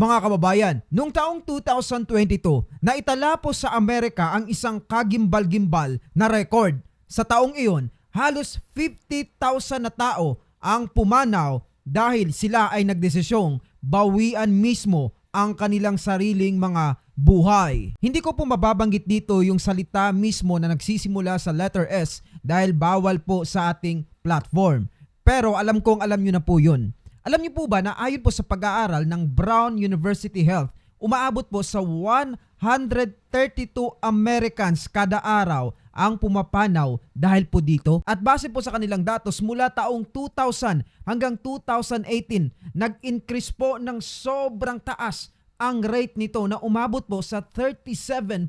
Mga kababayan, noong taong 2022, naitala po sa Amerika ang isang kagimbal-gimbal na record. Sa taong iyon, halos 50,000 na tao ang pumanaw dahil sila ay nagdesisyong bawian mismo ang kanilang sariling mga buhay. Hindi ko po mababanggit dito yung salita mismo na nagsisimula sa letter S dahil bawal po sa ating platform. Pero alam kong alam nyo na po yun. Alam niyo po ba na ayon po sa pag-aaral ng Brown University Health, umaabot po sa 132 Americans kada araw ang pumapanaw dahil po dito. At base po sa kanilang datos mula taong 2000 hanggang 2018, nag-increase po ng sobrang taas ang rate nito na umabot po sa 37%.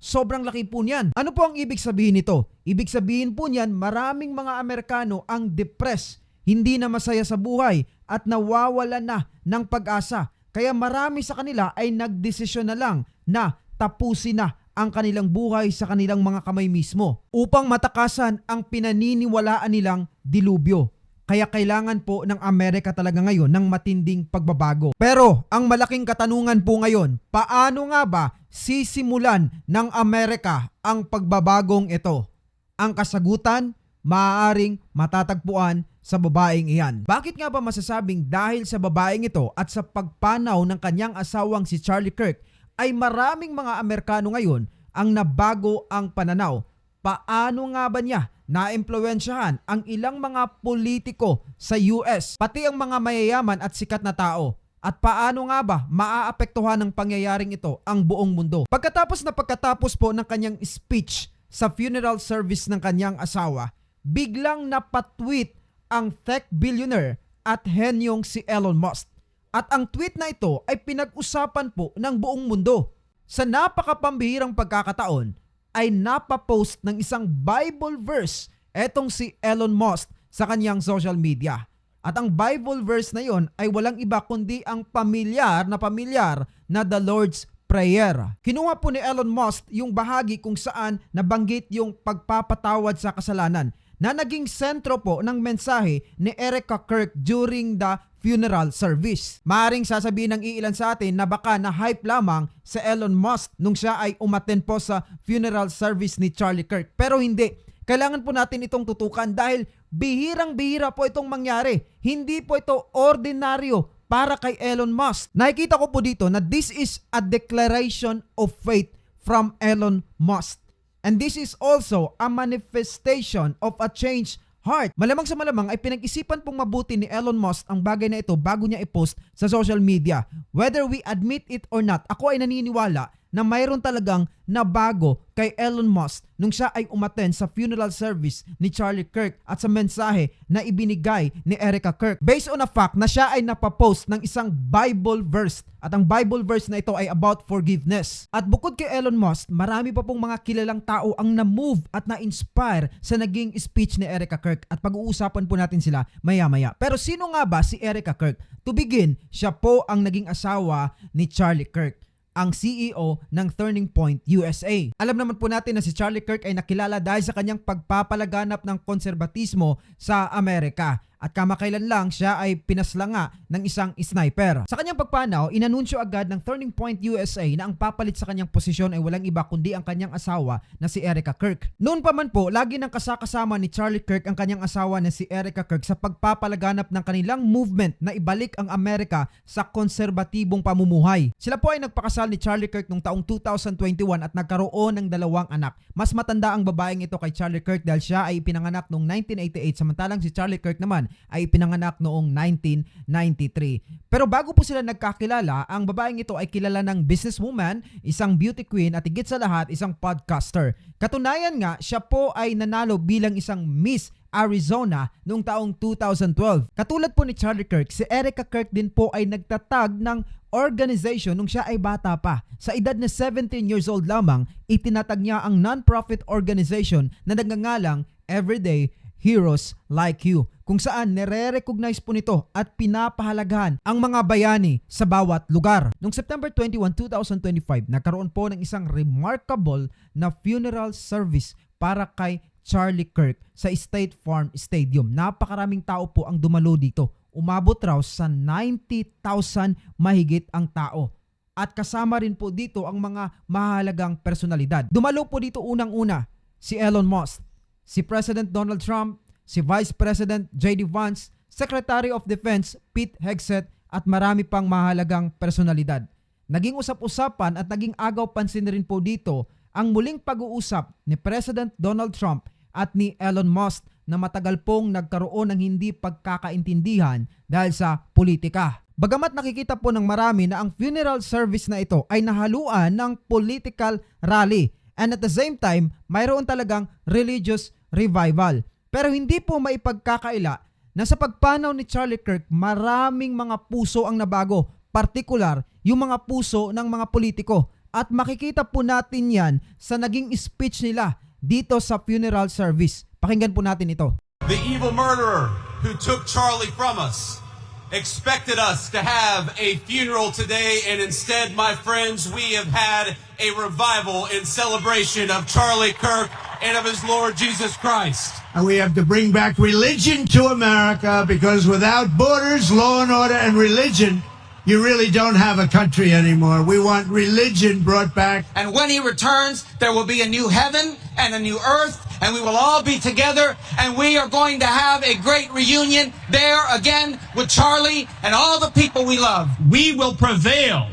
Sobrang laki po niyan. Ano po ang ibig sabihin nito? Ibig sabihin po niyan, maraming mga Amerikano ang depressed, hindi na masaya sa buhay at nawawala na ng pag-asa. Kaya marami sa kanila ay nagdesisyon na lang na tapusin na ang kanilang buhay sa kanilang mga kamay mismo upang matakasan ang pinaniniwalaan nilang dilubyo. Kaya kailangan po ng Amerika talaga ngayon ng matinding pagbabago. Pero ang malaking katanungan po ngayon, paano nga ba sisimulan ng Amerika ang pagbabagong ito? Ang kasagutan, maaaring matatagpuan sa babaeng iyan. Bakit nga ba masasabing dahil sa babaeng ito at sa pagpanaw ng kanyang asawang si Charlie Kirk ay maraming mga Amerikano ngayon ang nabago ang pananaw? Paano nga ba niya naimpluwensyahan ang ilang mga politiko sa US, pati ang mga mayayaman at sikat na tao? At paano nga ba maaapektuhan ng pangyayaring ito ang buong mundo? Pagkatapos na pagkatapos po ng kanyang speech sa funeral service ng kanyang asawa, biglang napatweet ang tech billionaire at henyong si Elon Musk. At ang tweet na ito ay pinag-usapan po ng buong mundo. Sa napakapambihirang pagkakataon ay napapost ng isang Bible verse etong si Elon Musk sa kanyang social media. At ang Bible verse na yon ay walang iba kundi ang pamilyar na pamilyar na the Lord's Prayer. Kinuha po ni Elon Musk yung bahagi kung saan nabanggit yung pagpapatawad sa kasalanan na naging sentro po ng mensahe ni Erica Kirk during the funeral service. Maaring sasabihin ng iilan sa atin na baka na hype lamang sa Elon Musk nung siya ay umaten po sa funeral service ni Charlie Kirk. Pero hindi. Kailangan po natin itong tutukan dahil bihirang-bihira po itong mangyari. Hindi po ito ordinaryo para kay Elon Musk. Nakikita ko po dito na this is a declaration of faith from Elon Musk. And this is also a manifestation of a changed heart. Malamang sa malamang ay pinag-isipan pong mabuti ni Elon Musk ang bagay na ito bago niya i-post sa social media. Whether we admit it or not, ako ay naniniwala na mayroon talagang nabago kay Elon Musk nung siya ay umaten sa funeral service ni Charlie Kirk at sa mensahe na ibinigay ni Erica Kirk. Based on a fact na siya ay napapost ng isang Bible verse at ang Bible verse na ito ay about forgiveness. At bukod kay Elon Musk, marami pa pong mga kilalang tao ang na-move at na-inspire sa naging speech ni Erica Kirk at pag-uusapan po natin sila maya-maya. Pero sino nga ba si Erica Kirk? To begin, siya po ang naging asawa ni Charlie Kirk ang CEO ng Turning Point USA. Alam naman po natin na si Charlie Kirk ay nakilala dahil sa kanyang pagpapalaganap ng konserbatismo sa Amerika at kamakailan lang siya ay pinaslanga ng isang sniper. Sa kanyang pagpanaw, inanunsyo agad ng Turning Point USA na ang papalit sa kanyang posisyon ay walang iba kundi ang kanyang asawa na si Erica Kirk. Noon pa man po, lagi nang kasakasama ni Charlie Kirk ang kanyang asawa na si Erica Kirk sa pagpapalaganap ng kanilang movement na ibalik ang Amerika sa konserbatibong pamumuhay. Sila po ay nagpakasal ni Charlie Kirk noong taong 2021 at nagkaroon ng dalawang anak. Mas matanda ang babaeng ito kay Charlie Kirk dahil siya ay pinanganak noong 1988 samantalang si Charlie Kirk naman ay pinanganak noong 1993. Pero bago po sila nagkakilala, ang babaeng ito ay kilala ng businesswoman, isang beauty queen at higit sa lahat isang podcaster. Katunayan nga, siya po ay nanalo bilang isang Miss Arizona noong taong 2012. Katulad po ni Charlie Kirk, si Erica Kirk din po ay nagtatag ng organization nung siya ay bata pa. Sa edad na 17 years old lamang, itinatag niya ang non-profit organization na nagngangalang Everyday Heroes Like You kung saan nire-recognize po nito at pinapahalagahan ang mga bayani sa bawat lugar. Noong September 21, 2025, nagkaroon po ng isang remarkable na funeral service para kay Charlie Kirk sa State Farm Stadium. Napakaraming tao po ang dumalo dito umabot raw sa 90,000 mahigit ang tao. At kasama rin po dito ang mga mahalagang personalidad. Dumalo po dito unang-una si Elon Musk, si President Donald Trump, si Vice President J.D. Vance, Secretary of Defense Pete Hegseth at marami pang mahalagang personalidad. Naging usap-usapan at naging agaw pansin rin po dito ang muling pag-uusap ni President Donald Trump at ni Elon Musk na matagal pong nagkaroon ng hindi pagkakaintindihan dahil sa politika. Bagamat nakikita po ng marami na ang funeral service na ito ay nahaluan ng political rally and at the same time, mayroon talagang religious revival. Pero hindi po maipagkakaila na sa pagpanaw ni Charlie Kirk, maraming mga puso ang nabago, partikular yung mga puso ng mga politiko. At makikita po natin yan sa naging speech nila dito sa funeral service. Pakinggan po natin ito. The evil murderer who took Charlie from us expected us to have a funeral today, and instead, my friends, we have had a revival in celebration of Charlie Kirk and of his Lord Jesus Christ. And we have to bring back religion to America because without borders, law and order, and religion, you really don't have a country anymore. We want religion brought back. And when he returns, there will be a new heaven and a new earth, and we will all be together, and we are going to have a great reunion there again with Charlie and all the people we love. we will prevail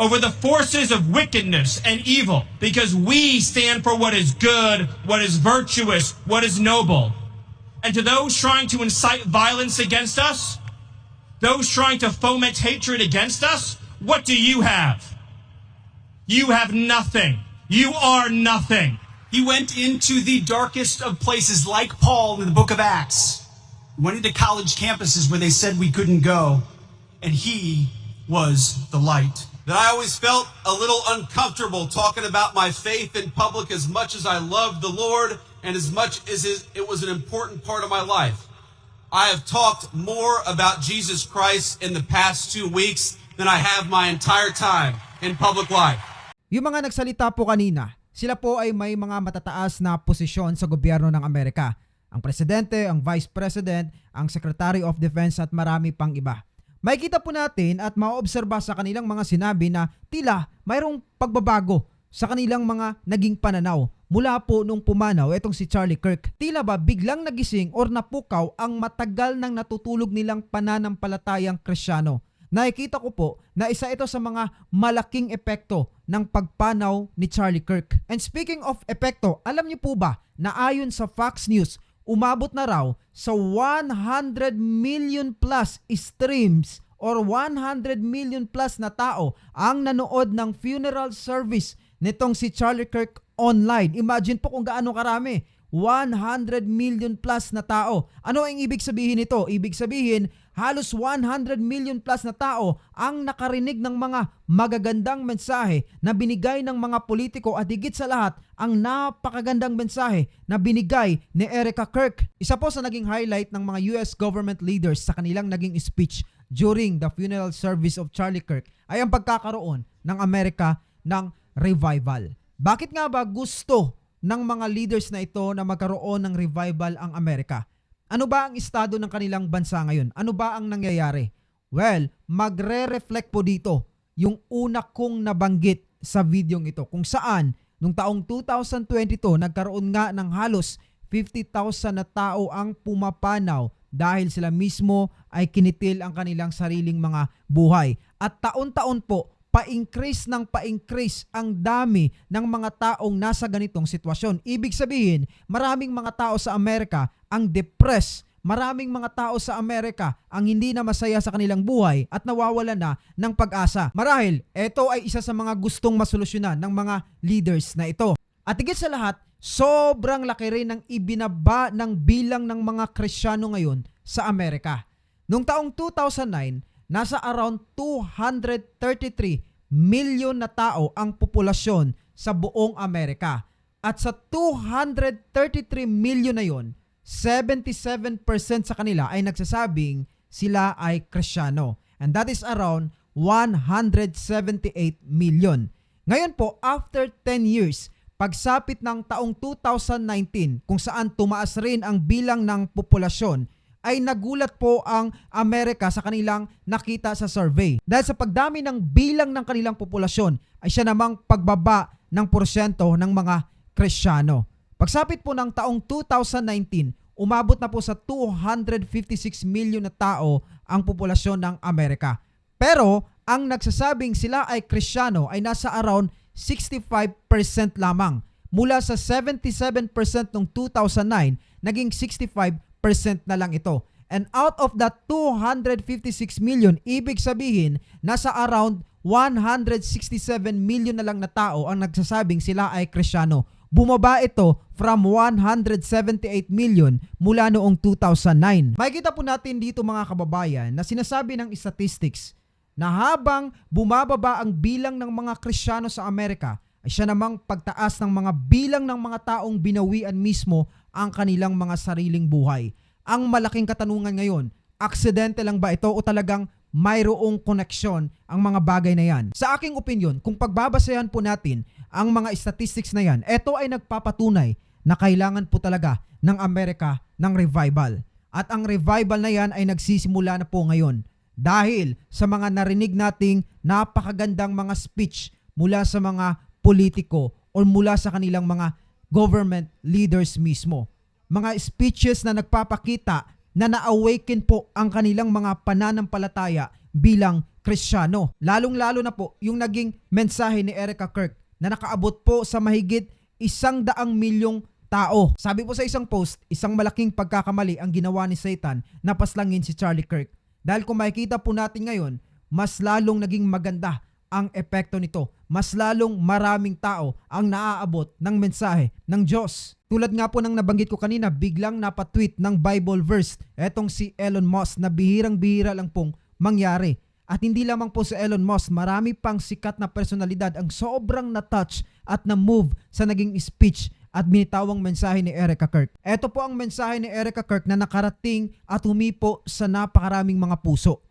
over the forces of wickedness and evil because we stand for what is good, what is virtuous, what is noble. And to those trying to incite violence against us, those trying to foment hatred against us, what do you have? You have nothing. You are nothing. He went into the darkest of places, like Paul in the book of Acts. Went into college campuses where they said we couldn't go, and he was the light. That I always felt a little uncomfortable talking about my faith in public as much as I loved the Lord and as much as it was an important part of my life. I have talked more about Jesus Christ in the past two weeks than I have my entire time in public life. Yung mga nagsalita po kanina, sila po ay may mga matataas na posisyon sa gobyerno ng Amerika. Ang presidente, ang vice president, ang secretary of defense at marami pang iba. Makikita po natin at maobserba sa kanilang mga sinabi na tila mayroong pagbabago sa kanilang mga naging pananaw mula po nung pumanaw itong si Charlie Kirk. Tila ba biglang nagising or napukaw ang matagal nang natutulog nilang pananampalatayang krisyano. Nakikita ko po na isa ito sa mga malaking epekto ng pagpanaw ni Charlie Kirk. And speaking of epekto, alam niyo po ba na ayon sa Fox News, umabot na raw sa 100 million plus streams or 100 million plus na tao ang nanood ng funeral service nitong si Charlie Kirk online. Imagine po kung gaano karami. 100 million plus na tao. Ano ang ibig sabihin nito? Ibig sabihin, halos 100 million plus na tao ang nakarinig ng mga magagandang mensahe na binigay ng mga politiko at higit sa lahat, ang napakagandang mensahe na binigay ni Erica Kirk. Isa po sa naging highlight ng mga US government leaders sa kanilang naging speech during the funeral service of Charlie Kirk ay ang pagkakaroon ng Amerika ng revival. Bakit nga ba gusto ng mga leaders na ito na magkaroon ng revival ang Amerika? Ano ba ang estado ng kanilang bansa ngayon? Ano ba ang nangyayari? Well, magre-reflect po dito yung una kong nabanggit sa videong ito kung saan nung taong 2022 nagkaroon nga ng halos 50,000 na tao ang pumapanaw dahil sila mismo ay kinitil ang kanilang sariling mga buhay. At taon-taon po, pa-increase ng pa-increase ang dami ng mga taong nasa ganitong sitwasyon. Ibig sabihin, maraming mga tao sa Amerika ang depressed. Maraming mga tao sa Amerika ang hindi na masaya sa kanilang buhay at nawawala na ng pag-asa. Marahil, ito ay isa sa mga gustong masolusyonan ng mga leaders na ito. At higit sa lahat, sobrang laki rin ng ibinaba ng bilang ng mga Krisyano ngayon sa Amerika. Noong taong 2009, nasa around 233 million na tao ang populasyon sa buong Amerika. At sa 233 million na yon, 77% sa kanila ay nagsasabing sila ay Krisyano. And that is around 178 million. Ngayon po, after 10 years, pagsapit ng taong 2019 kung saan tumaas rin ang bilang ng populasyon ay nagulat po ang Amerika sa kanilang nakita sa survey. Dahil sa pagdami ng bilang ng kanilang populasyon ay siya namang pagbaba ng porsyento ng mga Kristiyano. Pagsapit po ng taong 2019, umabot na po sa 256 million na tao ang populasyon ng Amerika. Pero ang nagsasabing sila ay Kristiyano ay nasa around 65% lamang. Mula sa 77% noong 2009, naging 65% na lang ito. And out of that 256 million, ibig sabihin, nasa around 167 million na lang na tao ang nagsasabing sila ay Kristiyano. Bumaba ito from 178 million mula noong 2009. Makikita po natin dito mga kababayan na sinasabi ng statistics na habang bumababa ang bilang ng mga Kristiyano sa Amerika, ay siya namang pagtaas ng mga bilang ng mga taong binawian mismo ang kanilang mga sariling buhay. Ang malaking katanungan ngayon, aksidente lang ba ito o talagang mayroong koneksyon ang mga bagay na yan? Sa aking opinion, kung pagbabasehan po natin ang mga statistics na yan, ito ay nagpapatunay na kailangan po talaga ng Amerika ng revival. At ang revival na yan ay nagsisimula na po ngayon dahil sa mga narinig nating napakagandang mga speech mula sa mga politiko o mula sa kanilang mga government leaders mismo. Mga speeches na nagpapakita na na-awaken po ang kanilang mga pananampalataya bilang Kristiyano. Lalong-lalo na po yung naging mensahe ni Erica Kirk na nakaabot po sa mahigit isang daang milyong tao. Sabi po sa isang post, isang malaking pagkakamali ang ginawa ni Satan na paslangin si Charlie Kirk. Dahil kung makikita po natin ngayon, mas lalong naging maganda ang epekto nito. Mas lalong maraming tao ang naaabot ng mensahe ng Diyos. Tulad nga po ng nabanggit ko kanina, biglang napatweet ng Bible verse etong si Elon Musk na bihirang-bihira lang pong mangyari. At hindi lamang po si Elon Musk, marami pang sikat na personalidad ang sobrang na-touch at na-move sa naging speech at binitawang mensahe ni Erica Kirk. Ito po ang mensahe ni Erica Kirk na nakarating at humipo sa napakaraming mga puso.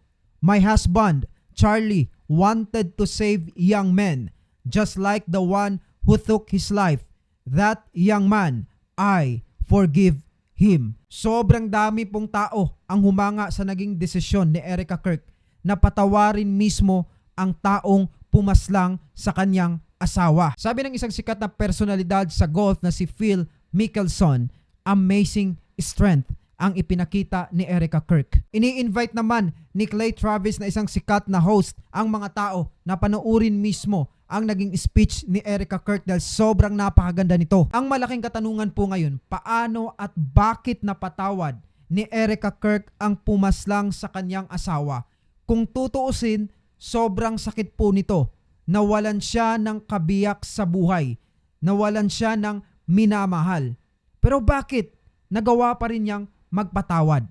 My husband, Charlie, wanted to save young men, just like the one who took his life. That young man, I forgive him. Sobrang dami pong tao ang humanga sa naging desisyon ni Erica Kirk na patawarin mismo ang taong pumaslang sa kanyang asawa. Sabi ng isang sikat na personalidad sa golf na si Phil Mickelson, amazing strength ang ipinakita ni Erica Kirk. Ini-invite naman ni Clay Travis na isang sikat na host ang mga tao na panoorin mismo ang naging speech ni Erica Kirk dahil sobrang napakaganda nito. Ang malaking katanungan po ngayon, paano at bakit napatawad ni Erica Kirk ang pumaslang sa kanyang asawa? Kung tutuusin, sobrang sakit po nito. Nawalan siya ng kabiyak sa buhay. Nawalan siya ng minamahal. Pero bakit nagawa pa rin niyang magpatawad?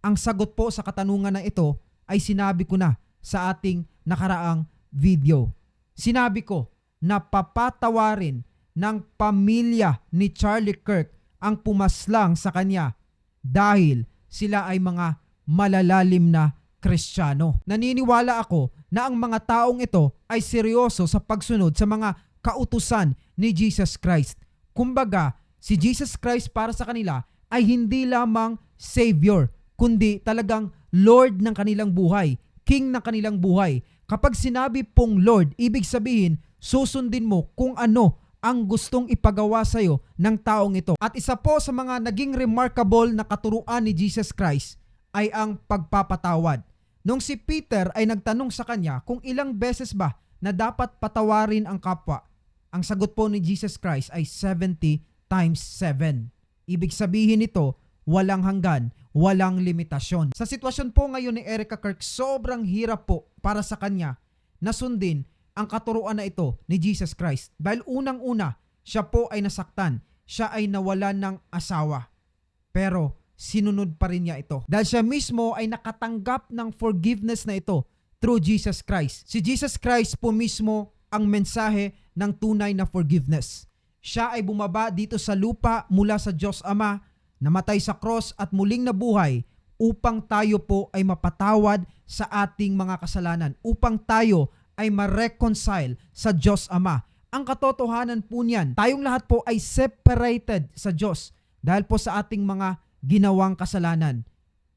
Ang sagot po sa katanungan na ito ay sinabi ko na sa ating nakaraang video. Sinabi ko na papatawarin ng pamilya ni Charlie Kirk ang pumaslang sa kanya dahil sila ay mga malalalim na Kristiyano. Naniniwala ako na ang mga taong ito ay seryoso sa pagsunod sa mga kautusan ni Jesus Christ. Kumbaga, si Jesus Christ para sa kanila ay hindi lamang Savior, kundi talagang Lord ng kanilang buhay, King ng kanilang buhay. Kapag sinabi pong Lord, ibig sabihin, susundin mo kung ano ang gustong ipagawa sa iyo ng taong ito. At isa po sa mga naging remarkable na katuruan ni Jesus Christ ay ang pagpapatawad. Nung si Peter ay nagtanong sa kanya kung ilang beses ba na dapat patawarin ang kapwa, ang sagot po ni Jesus Christ ay 70 times 7. Ibig sabihin nito, walang hanggan, walang limitasyon. Sa sitwasyon po ngayon ni Erica Kirk, sobrang hirap po para sa kanya na sundin ang katuruan na ito ni Jesus Christ. Dahil unang-una, siya po ay nasaktan. Siya ay nawalan ng asawa. Pero sinunod pa rin niya ito. Dahil siya mismo ay nakatanggap ng forgiveness na ito through Jesus Christ. Si Jesus Christ po mismo ang mensahe ng tunay na forgiveness. Siya ay bumaba dito sa lupa mula sa Diyos Ama, namatay sa cross at muling nabuhay upang tayo po ay mapatawad sa ating mga kasalanan, upang tayo ay ma-reconcile sa Diyos Ama. Ang katotohanan po niyan, tayong lahat po ay separated sa Diyos dahil po sa ating mga ginawang kasalanan.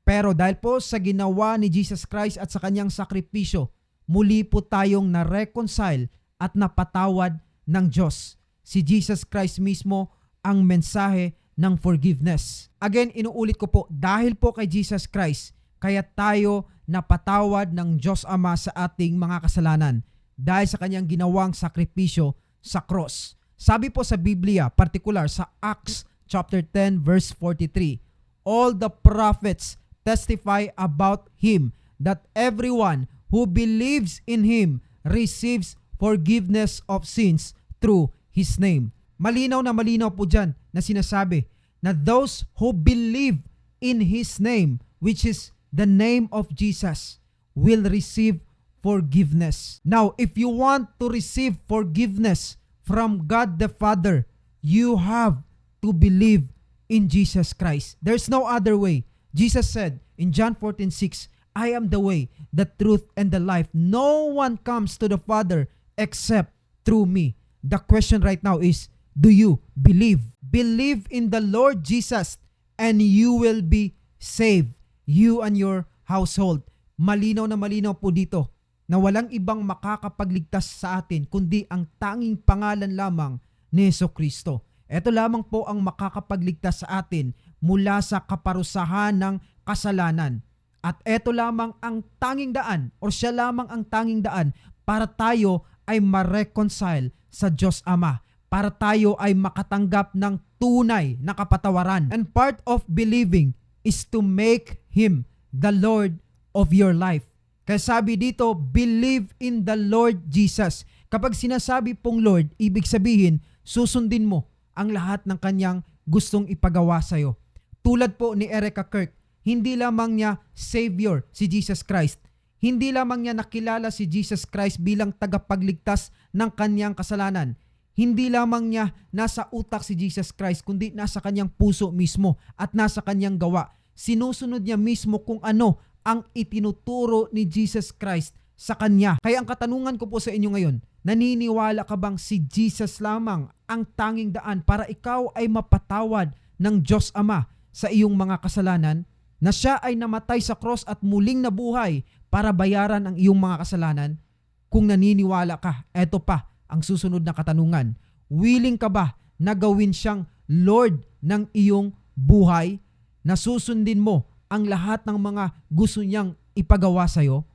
Pero dahil po sa ginawa ni Jesus Christ at sa kanyang sakripisyo, muli po tayong na-reconcile at napatawad ng Diyos. Si Jesus Christ mismo ang mensahe ng forgiveness. Again, inuulit ko po, dahil po kay Jesus Christ, kaya tayo napatawad ng Diyos Ama sa ating mga kasalanan dahil sa kanyang ginawang sakripisyo sa cross. Sabi po sa Biblia, particular sa Acts chapter 10 verse 43, all the prophets testify about him that everyone who believes in him receives forgiveness of sins through his name. Malinaw na malinaw po dyan na sinasabi na those who believe in his name, which is the name of Jesus, will receive forgiveness. Now, if you want to receive forgiveness from God the Father, you have to believe in Jesus Christ. There's no other way. Jesus said in John 14:6, I am the way, the truth, and the life. No one comes to the Father except through me. The question right now is, do you believe? Believe in the Lord Jesus and you will be saved. You and your household. Malinaw na malinaw po dito na walang ibang makakapagligtas sa atin kundi ang tanging pangalan lamang ni Yeso Kristo. Ito lamang po ang makakapagligtas sa atin mula sa kaparusahan ng kasalanan. At ito lamang ang tanging daan or siya lamang ang tanging daan para tayo ay ma-reconcile sa Diyos Ama. Para tayo ay makatanggap ng tunay na kapatawaran. And part of believing is to make Him the Lord of your life. Kaya sabi dito, believe in the Lord Jesus. Kapag sinasabi pong Lord, ibig sabihin, susundin mo ang lahat ng kanyang gustong ipagawa sa'yo. Tulad po ni Erica Kirk, hindi lamang niya Savior si Jesus Christ. Hindi lamang niya nakilala si Jesus Christ bilang tagapagligtas ng kanyang kasalanan. Hindi lamang niya nasa utak si Jesus Christ, kundi nasa kanyang puso mismo at nasa kanyang gawa. Sinusunod niya mismo kung ano ang itinuturo ni Jesus Christ sa kanya. Kaya ang katanungan ko po sa inyo ngayon, naniniwala ka bang si Jesus lamang ang tanging daan para ikaw ay mapatawad ng Diyos Ama sa iyong mga kasalanan? Na siya ay namatay sa cross at muling nabuhay para bayaran ang iyong mga kasalanan? Kung naniniwala ka, eto pa ang susunod na katanungan. Willing ka ba na gawin siyang Lord ng iyong buhay? Na susundin mo ang lahat ng mga gusto niyang ipagawa sa'yo?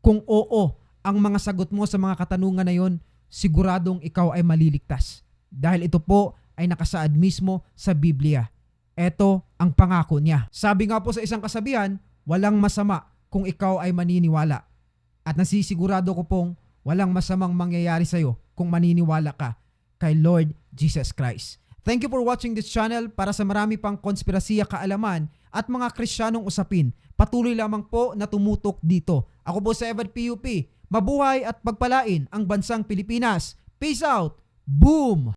Kung oo, ang mga sagot mo sa mga katanungan na yon, siguradong ikaw ay maliligtas. Dahil ito po ay nakasaad mismo sa Biblia. Ito ang pangako niya. Sabi nga po sa isang kasabihan, walang masama kung ikaw ay maniniwala. At nasisigurado ko pong walang masamang mangyayari sa'yo kung maniniwala ka kay Lord Jesus Christ. Thank you for watching this channel para sa marami pang konspirasiya kaalaman at mga krisyanong usapin. Patuloy lamang po na tumutok dito. Ako po sa Evan PUP. Mabuhay at pagpalain ang bansang Pilipinas. Peace out! Boom!